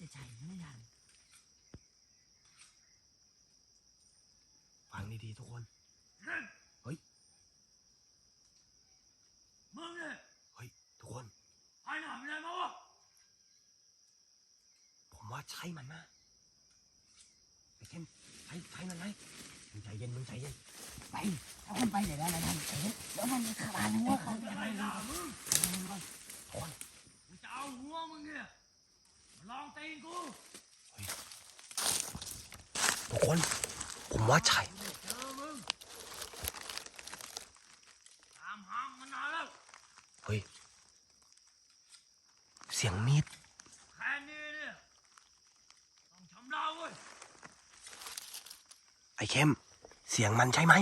จะใช่ไม่ทันฟังดีๆทุกคน เฮ้ย มึงเนี่ยเฮ้ย ทุกคนหายหนาไปไหนมาวะ ผมว่าใช่มันนะไอ้เข้มใช่ใช่มันไหมมึงใจเย็น มึงใจเย็น ไปเอาคนไปเดี๋ยวแล้วนะท่านเอ๊ะแล้วมันมีขบานหัวเขาจะไล่ด่ามึงทุกคนกูจะเอาหัวมึงเนี่ยมา ลองตีนกูทุกคน ผมว่าใช่กูไม่เจอมึงตามหางมานานแล้วเฮ้ย เสียงมีด แค่นี้เนี่ยต้องชำระเว้ย ไอ้เข้ม เสียงมันใช่ไหม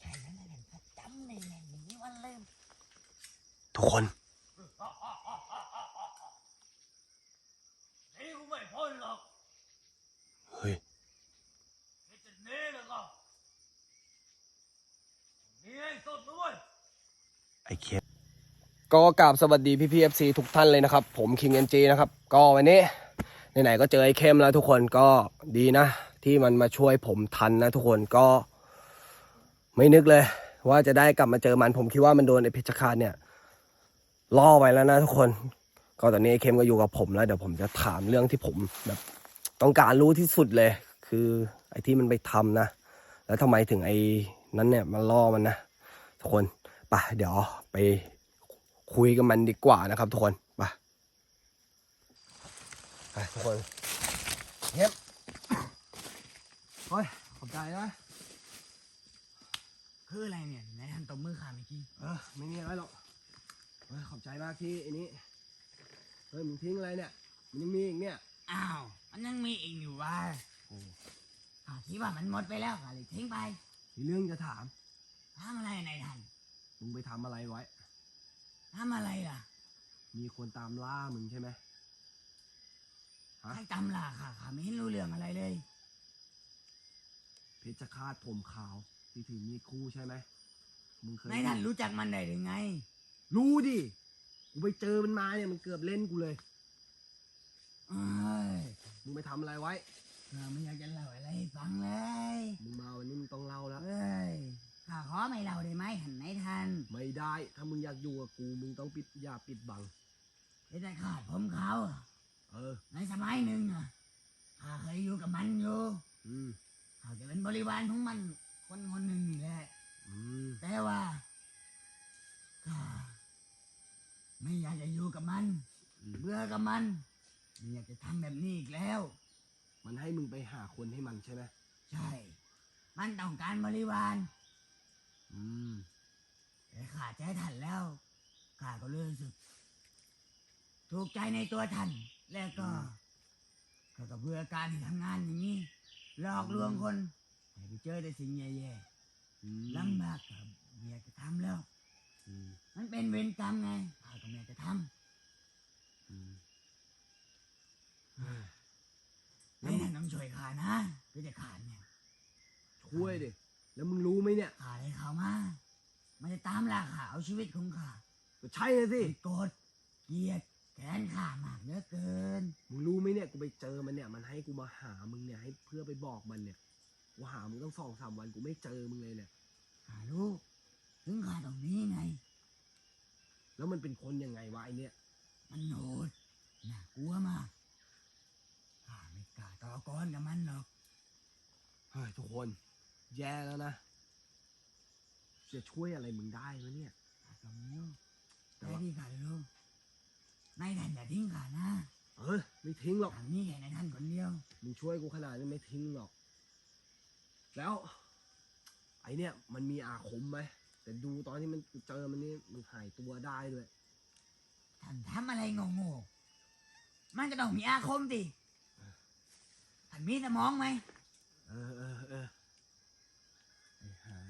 ใช่แล้วนะท่านจำเลยนะหนีวันเริ่ม ทุกคน หนี่กูไม่พ้นหรอก เฮ้ย เฮ็ดจะหนี่แล้วก็หนี่ให้สุดด้วย ไอ้เข้ม ก็กราบสวัสดีพี่พีเอฟซีทุกท่านเลยนะครับ ผมคิงเอ็นจีนะครับ ก็วันนี้ไหนๆก็เจอไอ้เข้มแล้วทุกคนก็ดีนะ ที่มันมาช่วยผมทันนะทุกคนก็ ไม่นึกเลย ว่าจะได้กลับมาเจอมัน ผมคิดว่ามันโดนไอ้เพชรฆาตเนี่ย ล่อไว้แล้วนะทุกคน ก็ตอนนี้ไอ้เข้มก็อยู่กับผมแล้วเดี๋ยวผมจะถามเรื่องที่ผมแบบต้องการรู้ที่สุดเลย คือไอ้ที่มันไปทำนะ แล้วทำไมถึงไอ้นั้นเนี่ยมันล่อมันนะทุกคนไปเดี๋ยวไป คุยกับมันดีกว่านะครับทุกคนไปไปทุกคนเย็บเฮ้ยขอบใจนะคืออะไรเนี่ยนายท่านตบมือขาเมื่อกี้เออไม่มีอะไรหรอกเฮ้ยขอบใจมากที่ไอ้นี้เฮ้ยมึงทิ้งอะไรเนี่ยมันยังมีอีกเนี่ยอ้าวมันยังมีอีกอยู่ว่าโอ้ข้าคิดว่ามันหมดไปแล้วข้าเลยทิ้งไปมีเรื่องจะถามทำอะไรนายท่านมึงไปทำอะไรไว้ ทำอะไรล่ะมีคนตามล่ามึงใช่ไหมฮะให้จำล่าข้าข้าไม่เห็นรู้เรื่องอะไรเลย เพชรฆาตผมขาวที่ถือมีดคู่ใช่ไหมมึงเคยนายท่านรู้จักมันได้หรือไง รู้ดิกูไปเจอมันมาเนี่ยมันเกือบเล่นกูเลย เอ้ยมึงไปทำอะไรไว้ เราไม่อยากจะเล่าอะไรให้ฟังเลย มึงมาวันนี้มึงต้องเล่าแล้ว เอ้ย ข้าขอไม่เล่าได้ไหมหันนายท่านไม่ได้ ถ้ามึงอยากอยู่กับกู มึงต้องปิดอย่าปิดบังไอ้แต่ขาดผมเขาวอะเออ ในสมัยหนึ่งอะข้าเคยอยู่กับมันอยู่อืมข้าจะเป็นบริวารของมันคนคนหนึ่งนี่แหละ อืมแต่ว่าข้าไม่อยากจะอยู่กับมัน อืมเบื่อกับมันไม่อยากจะทำแบบนี้อีกแล้ว มันให้มึงไปหาคนให้มันใช่ไหมใช่ มันต้องการบริวาร อืมแต่ข้าใจท่านแล้วข้าก็รู้สึก ถูกใจในตัวท่าน แล้วก็ข้าก็เบื่อการที่ทำงานอย่างนี้หลอกลวงคนให้ไปเจอแต่สิ่งแย่อืมๆลำบากกับเมียจะทำแล้ว อืมมันเป็นเวรกรรมไงข้าก็ไม่อยากจะทอืมำไม่ท่านต้องช่วยข้านะคือจะขาดเนี่ย ช่วยดิ แล้วมึงรู้ไหมเนี่ยข้าเลยเขามามันจะตามล่าข้าเอาชีวิตของข้าก็ใช่เลยสิไปโกรธเกลียดแค้นข้ามากเหลือเกิน มึงรู้ไหมเนี่ยกูไปเจอมันเนี่ย มันให้กูมาหามึงเนี่ยให้เพื่อไปบอกมันเนี่ยกูหามึงต้องสองสามวันกูไม่เจอมึงเลยเนี่ยข้ารู้ถึงข้าตรงนี้ไง แล้วมันเป็นคนยังไงวะไอเนี่ย มันโหดน่ากลัวมากข้าไม่กล้าต่อกรกับมันหรอกเฮ้ยทุกคน แย่แล้วนะ จะช่วยอะไรมึงได้วะเนี่ยข้าตรงนี้แต่แต่ว่าที่ข้ารู้นายท่านอย่าทิ้งข้านะเออไม่ทิ้งหรอกทางนี้แค่นายท่านคนเดียว มึงช่วยกูขนาดนี้ไม่ทิ้งหรอก แล้ว ไอเนี่ย มันมีอาคมไหม แต่ดูตอนที่มันกูเจอมันนี่มันหายตัวได้ด้วยท่านทำอะไรโง่ๆมันก็ต้องมีอาคมดิท่านมีสมองไหม เออเออเออไอ้หา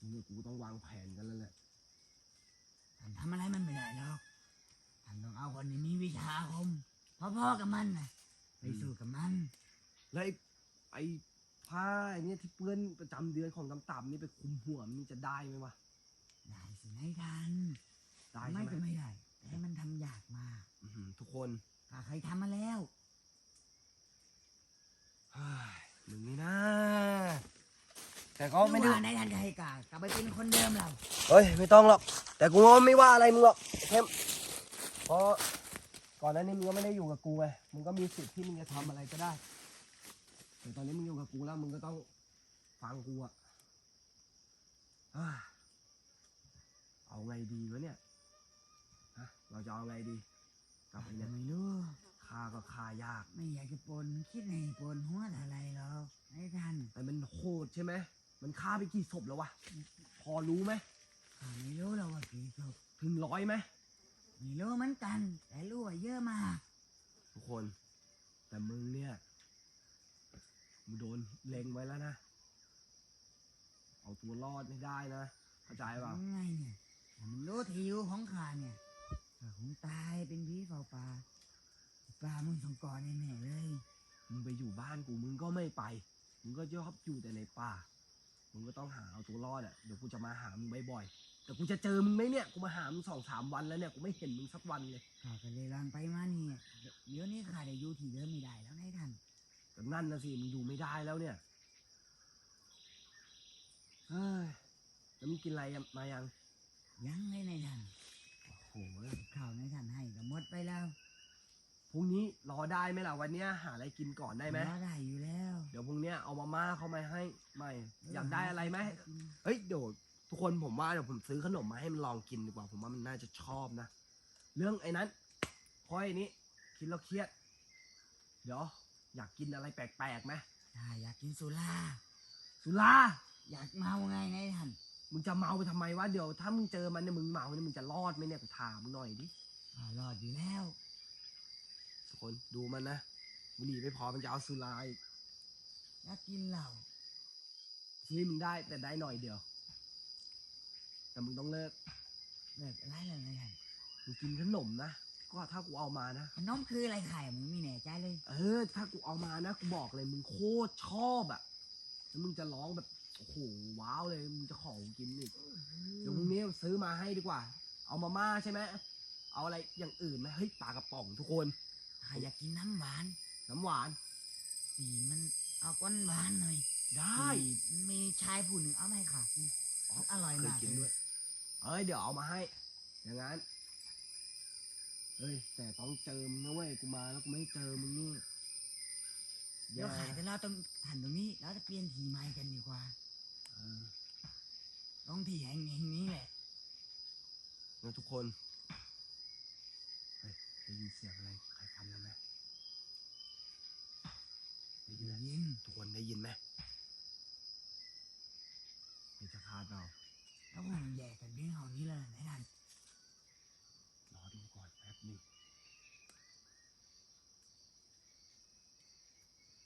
ย นี่กูต้องวางแผนกันแล้วแหละท่านทำอะไรมันไม่ได้หรอกท่านต้องเอาคนที่มีวิชาอาคมพ่อๆกับมันนะไปสู้กับมัน แล้วไอ้ไอ้ผ้าไอ้เนี่ยที่เปื้อนประจำเดือนของต่ำๆนี่ไปคุมหัวมันจะได้ไหมวะ ได้สินายท่านได้ไม่ใช่ก็ไหมไม่ได้ แต่มันทำยากมาก อื้อหือทุกคน ข้าเคยทำมาแล้ว เฮ้ยมึงนี่นะ แต่ก็ไม่ไม่ได้ว่าในายท่านจะให้กากลับไปเป็นคนเดิมเราเฮ้ยไม่ต้องหรอก แต่กูก็ไม่ว่าอะไรมึงหรอกเข้มเพราะก่อนหน้านี้มึงก็ไม่ได้อยู่กับกูไงมึงก็มีสิทธิ์ที่มึงจะทำอะไรก็ได้แต่ตอนนี้มึงอยู่กับกูแล้วมึงก็ต้องฟังกูอะเฮ้ยเอาไงดีวะเนี่ยฮะเราจะเอาไงดีกลับไปเนี่ยไม่รู้ฆ่าก็ฆ่ายากไม่อยากจะปนคิดในปนหัวอะไรหรอกนายท่านแต่มันโหดใช่ไหม มันฆ่าไปกี่ศพแล้ววะ พอรู้ไหมข้าไม่รู้หรอกว่ากี่ศพถึงร้อยไหมไม่รู้เหมือนกัน แต่รู้ว่าเยอะมาก ทุกคน แต่มึงเนี่ย มึงโดนเล็งไว้แล้วนะ เอาตัวรอดไม่ได้นะเข้าใจเปล่ายังไงเนี่ยถ้ามึงรู้ที่อยู่ของข้าเนี่ยข้าคงตายเป็นผีเฝ้าป่าปลามึงสงกรแน่ๆเลย มึงไปอยู่บ้านกูมึงก็ไม่ไป มึงก็ชอบอยู่แต่ในป่า มึงก็ต้องหาเอาตัวรอดอะเดี๋ยวกูจะมาหามึงบ่อยๆแต่กูจะเจอมึงไหมเนี่ยกูมาหามึงสองสามวันแล้วเนี่ยกูไม่เห็นมึงสักวันเลยข้าก็เลยลังไปมาเนี่ยเดี๋ยวนี้ข้าได้อยู่ที่เดิมไม่ได้แล้วนายท่านแต่นั่นนะสิมึงอยู่ไม่ได้แล้วเนี่ยเฮ้ยแล้วมึงกินอะไรมายังยังเลยนายท่านโอ้โหข้าวนายท่านให้ก็หมดไปแล้ว พรุ่งนี้รอได้ไหมล่ะวันเนี้ยหาอะไรกินก่อนได้ไหมรอได้อยู่แล้วเดี๋ยวพรุ่งเนี้ยเอามาม่าเข้ามาให้ใหม่อยากได้อะไรไหมเฮ้ยเดี๋ยวทุกคนผมว่าเดี๋ยวผมซื้อขนมมาให้มันลองกินดีกว่า ผมว่ามันน่าจะชอบนะ เรื่องไอ้นั้นค่อยนี้คิดแล้วเครียด เดี๋ยว อยากกินอะไรแปลกๆไหมถ้าอยากกินสุราสุราอยากเมาไงนายท่านมึงจะเมาไปทำไมวะเดี๋ยวถ้ามึงเจอมันเนี่ยมึงเมาเนี่ยมึงจะรอดไหมเนี่ยกูถามมึงหน่อยดิอ่ารอดอยู่แล้วทุก คนดูมันนะบุหรี่ไม่พอมันจะเอาสุราอีกอยากกินเหล้าซื้อให้มึงได้แต่ได้หน่อยเดียว แต่มึงต้องเลิกเลิกอะไรเลยนายท่านมึงกินขนมนะ ก็ถ้ากูเอามานะ ขนมคืออะไรไข่มึงไม่แน่ใจเลย เออ ถ้ากูเอามานะกูบอกเลยมึงโคตรชอบอะแล้วมึงจะร้องแบบโอ้โหว้าวเลยมึงจะขอกูกินอีกเดี๋ยวพรุ่งนี้ซื้อมาให้ดีกว่า เอามาม่าใช่ไหมเอาอะไรอย่างอื่นไหมเฮ้ยปลากระป๋องทุกคน ข้าอยากกินน้ำหวาน น้ำหวาน สีมันเอาก้อนหวานหน่อยได้สีมีชายผู้หนึ่งเอามาให้ค่ะกินอร่อยเคยมากกินเลด้วย ยเอ้ยเดี๋ยวเอามาให้ อย่างนั้นเฮ้ยแต่ต้องเจอมึงนะเว้ยกูมาแล้วกูไม่เจอมึงนี่เดี๋ยวแย่ขายแต่เราต้องหันตรงนี้แล้วจะเปลี่ยนทีใหม่กันดีกว่าเออต้องที่แห่งนี้แหละนะทุกคนเฮ้ยได้ยินเสียงอะไรใครทำแล้วไหมได้ยินไหมยินทุกคนได้ยินไหมมีจะคาดเปล่าแล้วผมแยกกันเรื่องของนี้เลยนายท่านรอดูก่อนแป๊บหนึง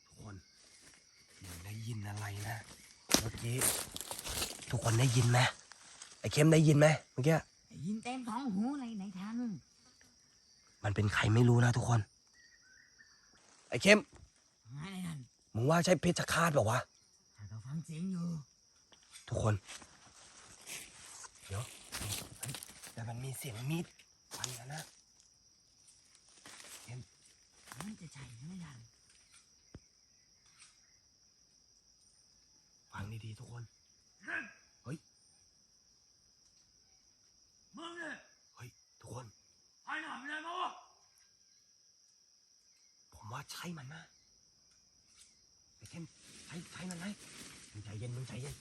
ทุกคนเหมือนได้ยินอะไรนะเมื่อกี้ทุกคนได้ยินไหมไอ้เข้มได้ยินไหมเมื่อกี้ ได้ยินเต็มท้องหูเลยนายท่าน มันเป็นใครไม่รู้นะทุกคน ไอ้เข้มนายท่นมึงว่าใช่เพชฌฆาตเปล่าวะถ้าเราฟังเสียงอยู่ทุกคน เดี๋ยวเฮ้ยแต่มันมีเสียงมีดฟันนะนะ มันจะใช่ไหมนายท่านฟังดีๆทุกคน เฮ้ย มึงเนี่ย เฮ้ย ทุกคน ไอ้หนามอะไรมาวะ ผมว่า ใช่มันนะไอ้เข้มใช่ใช่มันไหมมึงใจเย็นมึงใจเย็น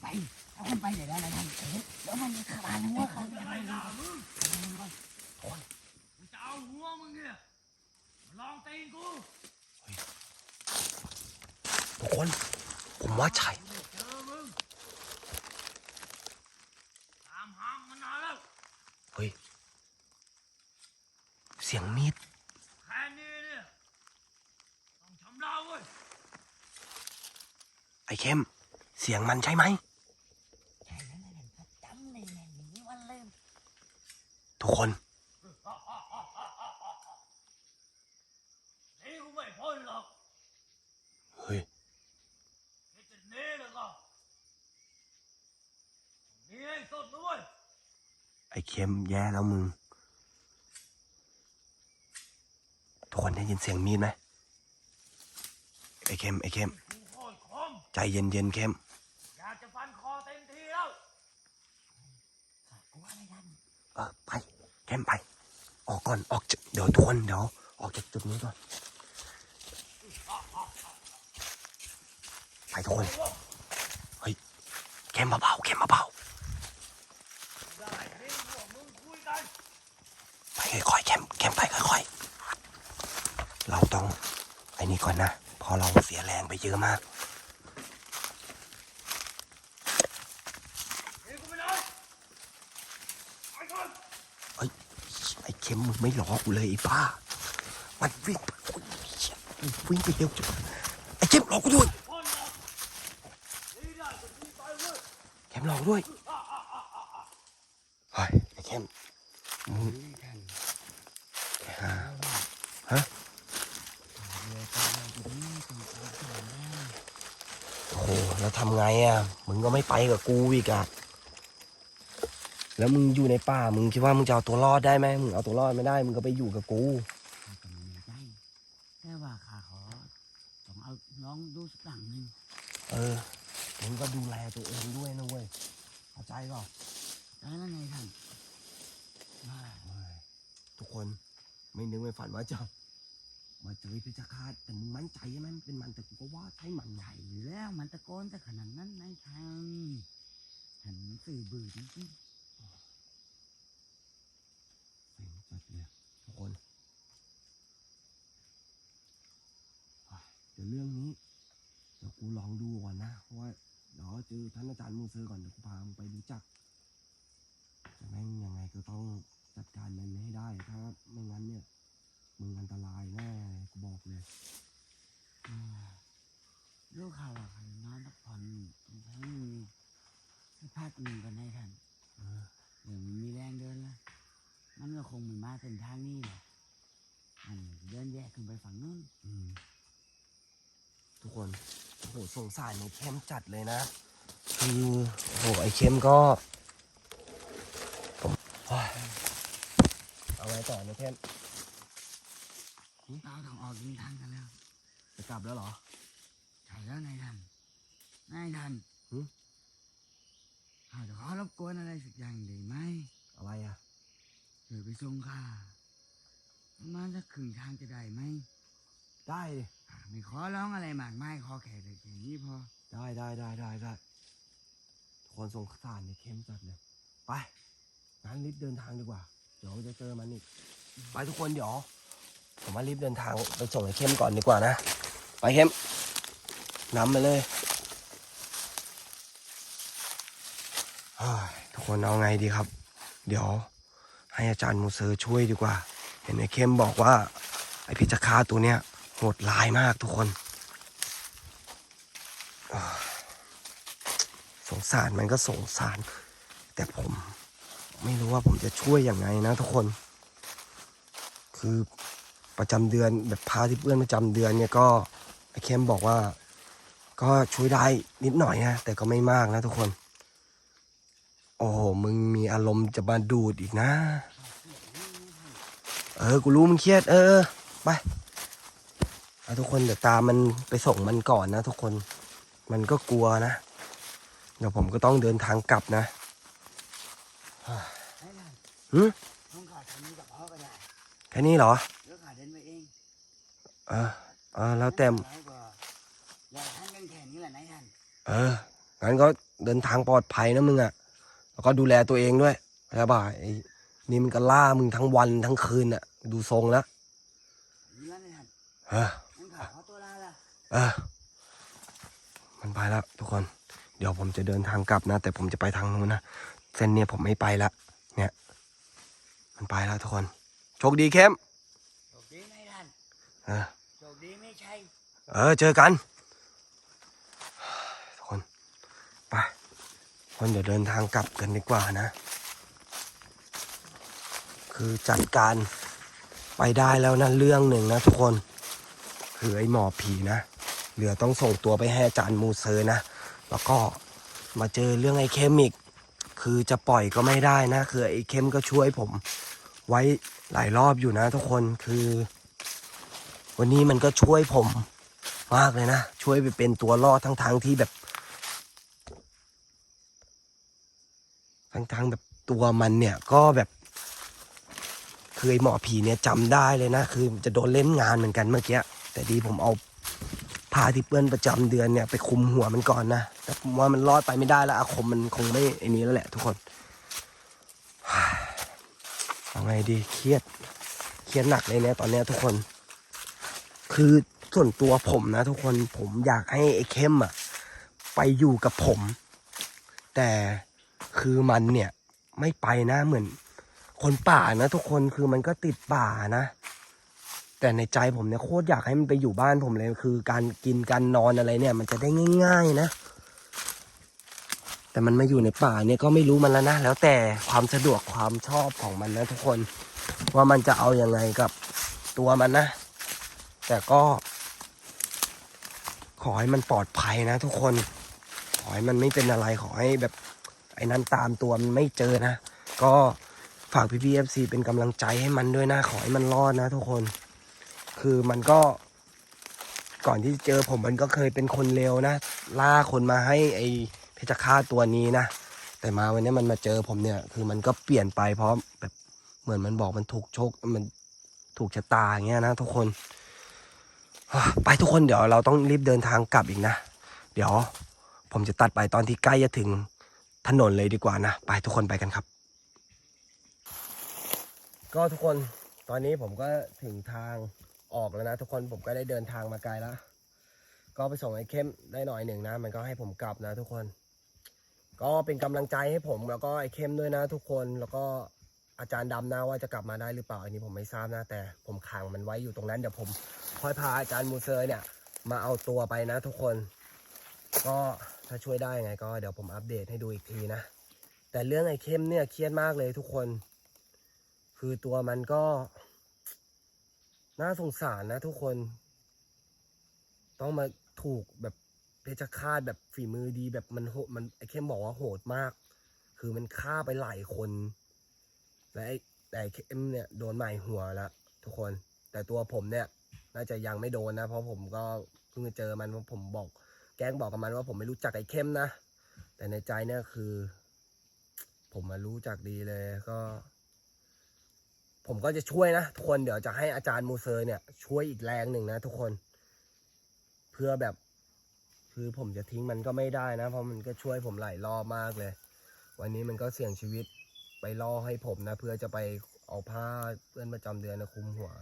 ไปเอาคนไปเดี๋ยวนะนายท่านเอ๊ะเดี๋ยวมันมีข่าวอะไรวะเขาจะไปไอ้หดูนามมึงทุกคนกูจะเอาหัวมึงเนี่ยมาลองตีนกูทุกคน ผมว่าใช่ กูไม่เจอมึงตามหางมานานแล้ว เฮ้ย เสียงมีด แค่นี้เนี่ยต้องชำระเว้ย ไอ้เข้ม เสียงมันใช่ไหมใช่ทุกคนนี่กูไม่พ้นหรอกเฮ้ยนี่เลยหรอกมีให้สดด้วยไอ้เข้มแย่แล้วมึง ทุกคนได้ยินเสียงมีดไหมไอ้เข้มไอ้เข้มโคตรคมใจเย็นเย็นเข้ม อยากจะฟันคอเต็มทีแล้ว กลัวอะไรท่าน เออไปเข้มไป ออกก่อนออกจากเดี๋ยวทุกคนเดี๋ยวออกจากจุดนี้ก่อนไปทุกคนเฮ้ยเข้มเบาๆเข้มเบาได้นี่พวกมึงคุยกันๆไปค่อยๆเข้มเข้มไปค่อยๆเราต้องไอ้นี่ก่อนนะพอเราเสียแรงไปเยอะมาก เฮ้ยกูไปเลยไปก่อน เฮ้ยไอ้ เข้มมึงไม่หลอกกูเลยไอ้บ้า มันวิ่งไปโอ้ยเชี่ยวิ่งไปเร็วจังไอ้เข้มหลอกกูด้วยเข้มหลอกด้วยเฮ้ยไอ้เข้มมึงท่าฮะฮะโอ้โหแล้วทำไงอะมึงก็ไม่ไปกับกูอีกอะ แล้วมึงอยู่ในป่ามึงคิดว่ามึงจะเอาตัวรอดได้ไหมมึงเอาตัวรอดไม่ได้มึงก็ไปอยู่กับกูข้าก็ไม่แน่ใจแต่ว่าข้าขอต้องเอาน้องดูสักหลังหนึ่งเออมึงก็ดูแลตัวเองด้วยนะเว้ยเข้าใจเปล่าได้แล้วไงท่านว่าทุกคนไม่นึกไม่ฝันว่าจะมาเจอเพชฌฆาตแต่มึงมั่นใจใช่ไหมมันเป็นมันแต่กูก็ว่าใช่มันใหญ่ใช่อยู่แล้วมันตะโกนแต่ขนาดนั้นนายท่านท่านสื่อบือจริงเซ็งจัดเลย ทุกคนเดี๋ยวเรื่องนี้เดี๋ยวกูลองดูก่อนนะเพราะว่าเดี๋ยวเจอท่านอาจารย์มูเซอร์ก่อนเดี๋ยวกูพามึงไปรู้จักแต่แม่งยังไงก็ต้องจัดการมันให้ได้ถ้าไม่งั้นเนี่ยมึงอันตรายแน่กูบอกเลยๆอ่าลูกข่าวว่าใครนอนพักผ่อนทั้งมีสักพักหนึ่งกันนายท่านเออเดี๋ยวมันมีแรงเดินละ มันก็คงไม่มาเส้นทางนี้แหละมันเดินแยกขึ้นไปฝั่งนู้น อืม ทุกคนโอ้โหสงสารในเข้มจัดเลยนะ คือโอ้โหไอ้เข้มก็ผมโอ้ยเอาไว้ต่อในเข้มเราต้องออกยิงทางกันแล้ว จะกลับแล้วเหรอ ใช่แล้วนายท่านนายท่านหึข้าจะขอรบกวนอะไรสักอย่างได้ไหมอะไรอะ ช่วยไปส่งข้าประมาณสักครึ่งทางจะได้ไหมได้ดิข้าไม่ขอร้องอะไรมากมายขอแค่ได้แค่นี้พอ ได้ได้ได้ได้ได้ทุกคนสงสารในเข้มจัดเลยไปงั้นรีบเดินทางดีกว่า เดี๋ยวจะเจอมันอีกไปทุกคนเดี๋ยวผมว่ารีบเดินทางไปส่งไอ้เข้มก่อนดีกว่านะ ไปเข้มนำไปเลยเฮ้ยทุกคนเอาไงดีครับ เดี๋ยว ให้อาจารย์มูเซอร์ช่วยดีกว่า เห็นไอ้เข้มบอกว่า ไอ้พิจคาตัวเนี้ยโหดร้ายมากทุกคน สงสารมันก็สงสาร แต่ผมไม่รู้ว่าผมจะช่วยยังไงนะทุกคน คือประจำเดือนแบบพาที่เพื่อนประจำเดือนเนี่ยก็ไอ้เข้มบอกว่า ก็ช่วยได้นิดหน่อยนะแต่ก็ไม่มากนะทุกคน อ้โห มึงมีอารมณ์จะมาดูดอีกนะ เออ กูรู้มึงเครียด เออ ไปเอาทุกคนเดี๋ยวตามมันไปส่งมันก่อนนะทุกคน มันก็กลัวนะ เดี๋ยวผมก็ต้องเดินทางกลับนะหืมแค่นี้เหรอเดี๋ยวข้าเดินไปเออเออแล้วแต่แล้วก็อย่าท่านกันแค่นี้แหละนายท่านเออ งั้นก็เดินทางปลอดภัยนะมึงอะ แล้วก็ดูแลตัวเองด้วยใช่ป่ะไอ้นี่มันก็ล่ามึงทั้งวันทั้งคืนอะดูทรงแล้วนี่แล้วนายท่านเอองั้นข้าขอตัวลาละเออมันไปแล้วทุกคน เดี๋ยวผมจะเดินทางกลับนะ แต่ผมจะไปทางนู้นนะ เส้นเนี่ยผมไม่ไปละ เนี่ย มันไปแล้วทุกคน โชคดีเข้มโชคดีนายท่านเออโชคดีไม่ใช่ เออ เจอกัน ทุกคน ไป คนเดี๋ยวเดินทางกลับกันดีกว่านะ คือจัดการไปได้แล้วนะเรื่องหนึ่งนะทุกคนคือไอ้หมอผีนะเหลือต้องส่งตัวไปให้อาจารย์มูเซอร์นะ แล้วก็มาเจอเรื่องไอ้เคมิกคือจะปล่อยก็ไม่ได้นะ คือไอ้เข้มก็ช่วยผม ไว้หลายรอบอยู่นะ ทุกคนคือ วันนี้มันก็ช่วยผมมากเลยนะ ช่วยไปเป็นตัวรอดทั้งทางที่แบบ ทั้งทางๆแบบตัวมันเนี่ยก็แบบเคือไอหมอผีเนี่ยจำได้เลยนะ คือจะโดนเล่นงานเหมือนกันเมื่อกี้แต่ดีผมเอาผ้าที่เปื้อนประจำเดือนเนี่ยไปคุมหัวมันก่อนนะแต่ผมว่ามันรอดไปไม่ได้แล้วอาคมมันคงไม่ไอ้นี้แล้วแหละทุกคนเอาไงดีเครียดเครียดหนักเลยเนี่ยตอนนี้ทุกคน คือส่วนตัวผมนะ ทุกคนผมอยากให้ไอ้เข้มอะไปอยู่กับผม แต่ คือมันเนี่ย ไม่ไปนะเหมือน คนป่านะทุกคนคือมันก็ติดป่านะ แต่ในใจผมเนี่ยโคตรอยากให้มันไปอยู่บ้านผมเลย คือการกินการนอนอะไรเนี่ย มันจะได้ง่าย ๆ นะ แต่มันมาอยู่ในป่าเนี่ยก็ไม่รู้มันแล้วนะแล้วแต่ความสะดวกความชอบของมันนะทุกคน ว่ามันจะเอาอยัางไงกับตัวมันนะ แต่ก็ ขอให้มันปลอดภัยนะทุกคน ขอให้มันไม่เป็นอะไรขอให้แบบ ไอ้นั้นตามตัวมันไม่เจอนะ ก็ฝากพี่พีเอฟซีเป็นกำลังใจให้มันด้วยนะ ขอให้มันรอดนะทุกคน คือมันก็ ก่อนที่จะเจอผมมันก็เคยเป็นคนเลวนะ ล่าคนมาให้ไอ้เพชฌฆาตตัวนี้นะ แต่มาวันนี้มันมาเจอผมเนี่ย คือมันก็เปลี่ยนไปเพราะแบบเหมือนมันบอกมันถูกโชคมันถูกชะตาอย่างเงี้ยนะทุกคน ไปทุกคนเดี๋ยวเราต้องรีบเดินทางกลับอีกนะ เดี๋ยวผมจะตัดไปตอนที่ใกล้จะถึง ถนนเลยดีกว่านะ ไปทุกคนไปกันครับ ก็ทุกคนตอนนี้ผมก็ถึงทางออกแล้วนะ ทุกคนผมก็ได้เดินทางมาไกลแล้ว ก็ไปส่งไอ้เข้มได้หน่อยหนึ่งนะ มันก็ให้ผมกลับนะ ทุกคน ก็เป็นกำลังใจให้ผมแล้วก็ไอ้เข้มด้วยนะ ทุกคนแล้วก็อาจารย์ดำนะว่าจะกลับมาได้หรือเปล่าอันนี้ผมไม่ทราบนะ แต่ผมขังมันไว้อยู่ตรงนั้นเดี๋ยวผมค่อยพาอาจารย์มูเซอร์เนี่ย มาเอาตัวไปนะ ทุกคน ก็ ถ้าช่วยได้ไงก็เดี๋ยวผมอัปเดตให้ดูอีกทีนะ แต่เรื่องไอ้เข้มเนี่ยเครียดมากเลยทุกคน คือตัวมันก็ น่าสงสารนะทุกคน ต้องมาถูกแบบเพชฌฆาตแบบฝีมือดีแบบมันโหดมันไอ้เข้มบอกว่าโหดมาก คือมันฆ่าไปหลายคน และไอ้ไอ้เข้มเนี่ยโดนใหม่หัวล้วทุกคน แต่ตัวผมเนี่ย น่าจะยังไม่โดนนะ เพราะผมก็เพิ่งเจอมันเพราะผมบอก แกล้งบอกกับมันว่าผมไม่รู้จักไอ้เข้มนะ แต่ในใจเนี่ยคือ ผมมารู้จักดีเลยก็ ผมก็จะช่วยนะทุกคนเดี๋ยวจะให้อาจารย์มูเซอร์เนี่ย ช่วยอีกแรงหนึ่งนะทุกคน เพื่อแบบ คือผมจะทิ้งมันก็ไม่ได้นะ เพราะมันก็ช่วยผมหลายรอบมากเลย วันนี้มันก็เสี่ยงชีวิตไปล่อให้ผมนะ เพื่อจะไปเอาผ้าเปื้อนประจำเดือนนะคุมหัว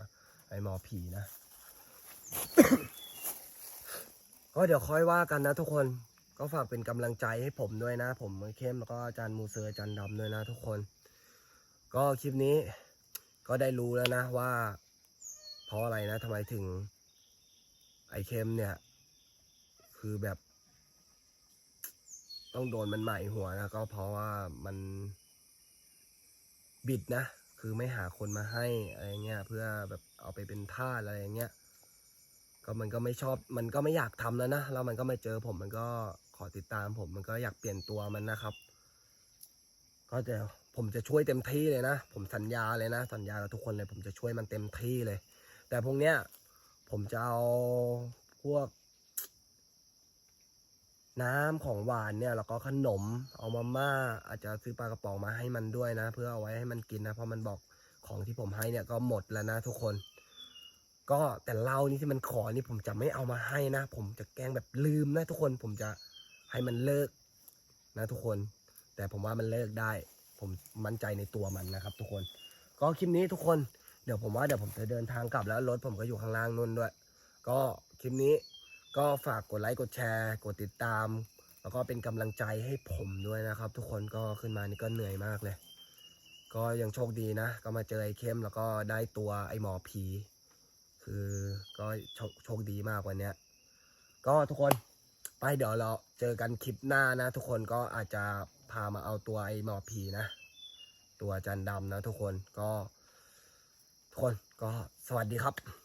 ไอ้หมอผีนะ ก็เดี๋ยวค่อยว่ากันนะทุกคนก็ฝากเป็นกำลังใจให้ผมด้วยนะ ผมมือเข้มแล้วก็อาจารย์มูเซอร์อาจารย์ดำด้วยนะ ทุกคน ก็คลิปนี้ก็ได้รู้แล้วนะว่า เพราะอะไรนะทำไมถึง ไอเข้มเนี่ย คือแบบ ต้องโดนมันใหม่หัวนะก็เพราะว่ามันบิดนะ คือไม่หาคนมาให้อะไรเงี้ย เพื่อแบบเอาไปเป็นท่าอะไรเงี้ย ก็มันก็ไม่ชอบ มันก็ไม่อยากทำแล้วนะ แล้วมันก็มาเจอผมมันก็ขอติดตามผมมันก็อยากเปลี่ยนตัวมันนะครับ ก็จะผมจะช่วยเต็มที่เลยนะ ผมสัญญาเลยนะ สัญญากับทุกคนเลย ผมจะช่วยมันเต็มที่เลย แต่พวกเนี้ยผมจะเอาพวก น้ำของหวานเนี่ยแล้วก็ขนม เอามาม่า อาจจะซื้อปลากระป๋องมาให้มันด้วยนะ เพื่อเอาไว้ให้มันกินนะ เพราะมันบอกของที่ผมให้เนี่ยก็หมดแล้วนะทุกคน ก็แต่เหล้านี่ที่มันขอนี่ผมจะไม่เอามาให้นะ ผมจะแกล้งแบบลืมนะทุกคน ผมจะให้มันเลิกนะทุกคน แต่ผมว่ามันเลิกได้ ผมมั่นใจในตัวมันนะครับ ทุกคน ก็คลิปนี้ทุกคน เดี๋ยวผมว่าเดี๋ยวผมจะเดินทางกลับแล้วรถผมก็อยู่ข้างล่างนู่นด้วย ก็คลิปนี้ก็ฝากกดไลค์กดแชร์ กดติดตาม แล้วก็เป็นกำลังใจให้ผมด้วยนะครับ ทุกคนก็ขึ้นมานี่ก็เหนื่อยมากเลย ก็ยังโชคดีนะ ก็มาเจอไอ้เข้มแล้วก็ได้ตัวไอ้หมอผี คือก็โชคโชคดีมากวันเนี้ย ก็ทุกคนไปเดี๋ยวเราเจอกันคลิปหน้านะ ทุกคนก็อาจจะพามาเอาตัวไอ้หมอผีนะ ตัวจันดำนะทุกคนก็ ทุกคนก็สวัสดีครับ